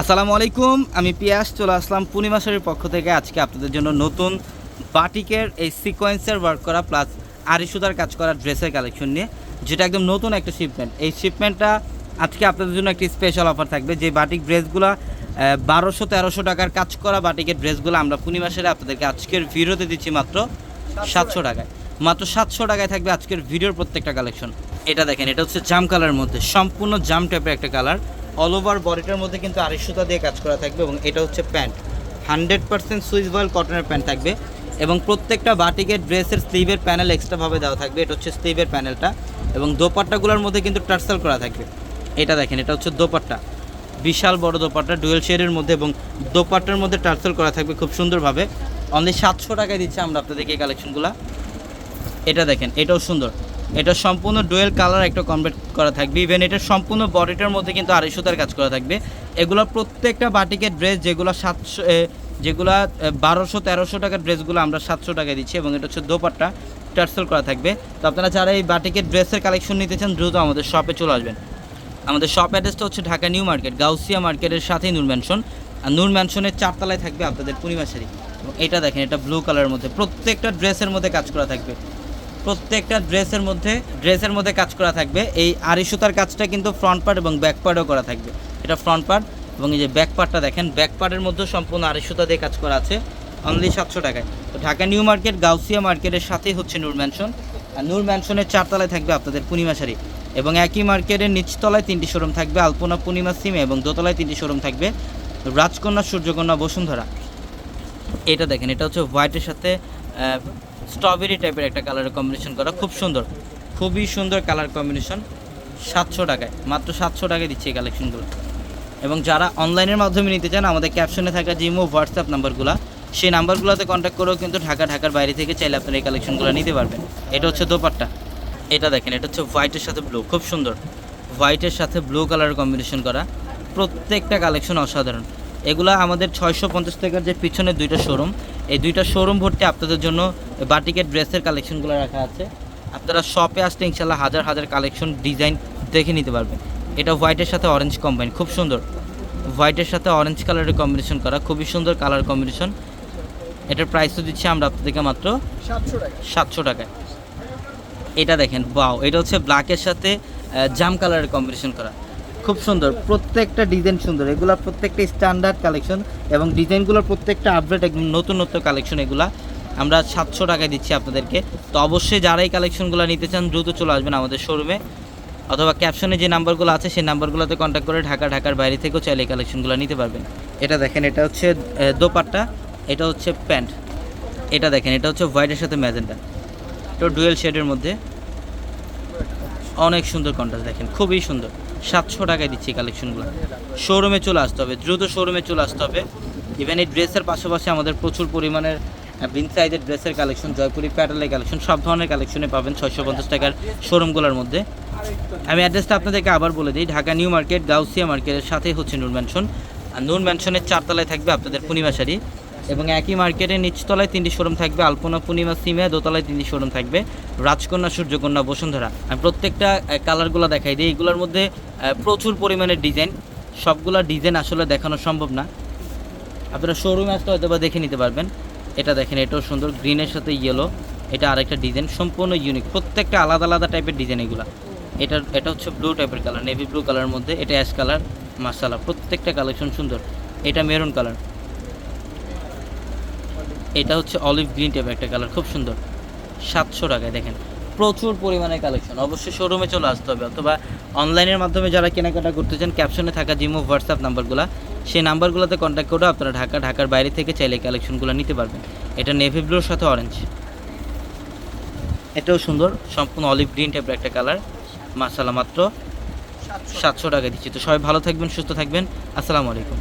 আসসালামু আলাইকুম, আমি পিয়াস, চলে আসলাম পূর্ণিমা শাড়ির পক্ষ থেকে। আজকে আপনাদের জন্য নতুন বাটিকের এই সিকোয়েন্সের ওয়ার্ক করা প্লাস আড়ি সুতার কাজ করা ড্রেসের কালেকশন নিয়ে, যেটা একদম নতুন একটা শিপমেন্ট এই শিপমেন্টটা আজকে আপনাদের জন্য একটি স্পেশাল অফার থাকবে, যে বাটিক ড্রেসগুলো বারোশো তেরোশো টাকার কাজ করা বাটিকের ড্রেসগুলো আমরা পূর্ণিমা শাড়ি আপনাদেরকে আজকের ভিডিওতে দিচ্ছি মাত্র সাতশো টাকায়। মাত্র সাতশো টাকায় থাকবে আজকের ভিডিওর প্রত্যেকটা কালেকশন এটা দেখেন, এটা হচ্ছে জাম কালারের মধ্যে, সম্পূর্ণ জাম টাইপের একটা কালার অল ওভার বডিটার মধ্যে কিন্তু আড়াই সুতা দিয়ে কাজ করা থাকবে এবং এটা হচ্ছে pant. Hundred percent swiss voile কটনের প্যান্ট থাকবে এবং প্রত্যেকটা বাটিকের ড্রেসের স্লিভের প্যানেল এক্সট্রাভাবে দেওয়া থাকবে। এটা হচ্ছে স্লিভের প্যানেলটা এবং দোপাট্টাগুলোর মধ্যে কিন্তু টার্সেল করা থাকবে। এটা দেখেন, এটা হচ্ছে দোপাট্টা। বিশাল বড় দোপাট্টা, ডুয়েল শেডের মধ্যে এবং দোপাট্টার মধ্যে টার্সেল করা থাকবে খুব সুন্দরভাবে। অনলি সাতশো টাকায় দিচ্ছে আমরা আপনাদেরকে এই কালেকশনগুলো এটা দেখেন, এটাও সুন্দর। এটা সম্পূর্ণ ডুয়েল কালার একটা কনভার্ট করা থাকবে। ইভেন এটার সম্পূর্ণ বডিটার মধ্যে কিন্তু আড়াই সুতার কাজ করা থাকবে। এগুলো প্রত্যেকটা বাটিকের ড্রেস যেগুলো সাতশো যেগুলো বারোশো, তেরোশো টাকার ড্রেসগুলো আমরা সাতশো টাকায় দিচ্ছি এবং এটা হচ্ছে দোপাট্টা, টার্সেল করা থাকবে। তো আপনারা যারা এই বাটিকের ড্রেসের কালেকশন নিতে চান, দ্রুত আমাদের শপে চলে আসবেন। আমাদের শপ অ্যাড্রেসটা হচ্ছে ঢাকা নিউ মার্কেট, গাউসিয়া মার্কেটের সাথেই নূর ম্যানশন আর নূর ম্যানশনের চারতলায় থাকবে আপনাদের পূর্ণিমা শাড়ি। এবং এটা দেখেন, এটা ব্লু কালারের মধ্যে প্রত্যেকটা ড্রেসের মধ্যে কাজ করা থাকবে। প্রত্যেকটা ড্রেসের মধ্যে ড্রেসের মধ্যে কাজ করা থাকবে। এই আড়ি সুতার কাজটা কিন্তু ফ্রন্ট পার্ট এবং ব্যাক পার্টও করা থাকবে। এটা ফ্রন্ট পার্ট এবং এই যে ব্যাক পার্টটা দেখেন ব্যাক পার্টের মধ্যে সম্পূর্ণ আড়ি সুতা দিয়ে কাজ করা আছে অনলি সাতশো টাকায়। তো ঢাকা নিউ মার্কেট, গাউসিয়া মার্কেটের সাথেই হচ্ছে নূর ম্যানশন আর নূর ম্যানশনের চারতলায় থাকবে আপনাদের পূর্ণিমা শাড়ি। এবং একই মার্কেটের নিচতলায় তিনটি শোরুম থাকবে, আলপনা পূর্ণিমা সিমে এবং দোতলায় তিনটি শোরুম থাকবে রাজকন্যা, সূর্যকন্যা, বসুন্ধরা। এটা দেখেন, এটা হচ্ছে হোয়াইটের সাথে স্ট্রবেরি টাইপের একটা কালারের কম্বিনেশন করা, খুব সুন্দর, খুবই সুন্দর কালার কম্বিনেশন সাতশো টাকায়, মাত্র সাতশো টাকায় দিচ্ছে এই কালেকশনগুলো এবং যারা অনলাইনের মাধ্যমে নিতে চান, আমাদের ক্যাপশনে থাকা জিমো হোয়াটসঅ্যাপ নাম্বারগুলো সেই নাম্বারগুলোতে কন্ট্যাক্ট করেও কিন্তু ঢাকা, ঢাকার বাইরে থেকে চাইলে আপনারা এই কালেকশনগুলো নিতে পারবেন। এটা হচ্ছে দোপাট্টা। এটা দেখেন, এটা হচ্ছে হোয়াইটের সাথে ব্লু খুব সুন্দর। হোয়াইটের সাথে ব্লু কালারের কম্বিনেশন করা, প্রত্যেকটা কালেকশন অসাধারণ। এগুলা আমাদের ছয়শো পঞ্চাশ টাকার যে পিছনে দুইটা শোরুম এই দুইটা শোরুম ভর্তি আপনাদের জন্য বাটিকের ড্রেসের কালেকশনগুলো রাখা আছে। আপনারা শপে আসলে ইনশাল্লাহ হাজার হাজার কালেকশন ডিজাইন দেখে নিতে পারবেন। এটা হোয়াইটের সাথে অরেঞ্জ কম্বাইন খুব সুন্দর। হোয়াইটের সাথে অরেঞ্জ কালারের কম্বিনেশন করা খুবই সুন্দর কালার কম্বিনেশন এটার প্রাইসও দিচ্ছি আমরা আপনাদেরকে মাত্র সাতশো টাকা। সাতশো টাকায়। এটা দেখেন বাও এটা হচ্ছে ব্ল্যাকের সাথে জাম কালারের কম্বিনেশন করা। খুব সুন্দর, প্রত্যেকটা ডিজাইন সুন্দর। এগুলো প্রত্যেকটা স্ট্যান্ডার্ড কালেকশন এবং ডিজাইনগুলোর প্রত্যেকটা আপডেট একদম নতুন নতুন কালেকশন এগুলা। আমরা সাতশো টাকায় দিচ্ছি আপনাদেরকে। তো অবশ্যই যারা এই কালেকশনগুলো নিতে চান, দ্রুত চলে আসবেন আমাদের শোরুমে অথবা ক্যাপশনে যে নাম্বারগুলো আছে, সেই নাম্বারগুলোতে কন্ট্যাক্ট করে ঢাকা, ঢাকার বাইরে থেকেও চাইলে এই কালেকশনগুলো নিতে পারবেন। এটা দেখেন, এটা হচ্ছে দোপাট্টা, এটা হচ্ছে প্যান্ট। এটা দেখেন, এটা হচ্ছে হোয়াইটের সাথে ম্যাজেন্টা। এটা ডুয়েল শেডের মধ্যে। অনেক সুন্দর কন্ট্রাস্ট দেখেন, খুবই সুন্দর। সাতশো টাকায় দিচ্ছি কালেকশনগুলো শোরুমে চলে আসতে হবে, দ্রুত শোরুমে চলে আসতে হবে। ইভেন এই ড্রেসের পাশাপাশি আমাদের প্রচুর পরিমাণের বিন সাইজের ড্রেসের কালেকশন জয়পুরি প্যাটেলের কালেকশন সব ধরনের কালেকশনে পাবেন ছয়শো পঞ্চাশ টাকার শোরুমগুলোর মধ্যে। আমি অ্যাড্রেসটা আপনাদেরকে আবার বলে দিই, ঢাকা নিউ মার্কেট, গাউসিয়া মার্কেটের সাথেই হচ্ছে নূর ম্যানশন আর নূর ম্যানশনের চারতলায় থাকবে আপনাদের পূর্ণিমা শাড়ি। এবং একই মার্কেটের নিচতলায় তিনটি শোরুম থাকবে, আলপনা পূর্ণিমা সিমে দোতলায় তিনটি শোরুম থাকবে, রাজকন্যা, সূর্যকন্যা, বসুন্ধরা। আমি প্রত্যেকটা কালারগুলো দেখাই দিই। এগুলোর মধ্যে প্রচুর পরিমাণের ডিজাইন। সবগুলা ডিজাইন আসলে দেখানো সম্ভব না। আপনারা শোরুমে আসলে হয়তো বা দেখে নিতে পারবেন। এটা দেখেন, এটাও সুন্দর। গ্রিনের সাথে ইয়েলো এটা আরেকটা ডিজাইন, সম্পূর্ণ ইউনিক প্রত্যেকটা আলাদা আলাদা টাইপের ডিজাইন এগুলো। এটা এটা হচ্ছে ব্লু টাইপের কালার নেভি ব্লু কালারের মধ্যে। এটা অ্যাশ কালার মাসালা প্রত্যেকটা কালেকশন সুন্দর। এটা মেরুন কালার এটা হচ্ছে অলিভ গ্রিন টাইপের একটা কালার, খুব সুন্দর। সাতশো টাকায় দেখেন। প্রচুর পরিমাণে কালেকশন। অবশ্যই শোরুমে চলে আসতে হবে, অথবা অনলাইনের মাধ্যমে যারা কেনাকাটা করতে চান ক্যাপশনে থাকা জিমো হোয়াটসঅ্যাপ নাম্বারগুলো সেই নাম্বারগুলোতে কন্ট্যাক্ট করে আপনারা ঢাকা, ঢাকার বাইরে থেকে চাইলে কালেকশনগুলো নিতে পারবেন। এটা নেভি ব্লুর সাথে অরেঞ্জ এটাও সুন্দর, সম্পূর্ণ অলিভ গ্রিন টাইপের একটা কালার। মাসালা মাত্র সাতশো টাকা দিচ্ছি। তো সবাই ভালো থাকবেন, সুস্থ থাকবেন। আসসালামু আলাইকুম।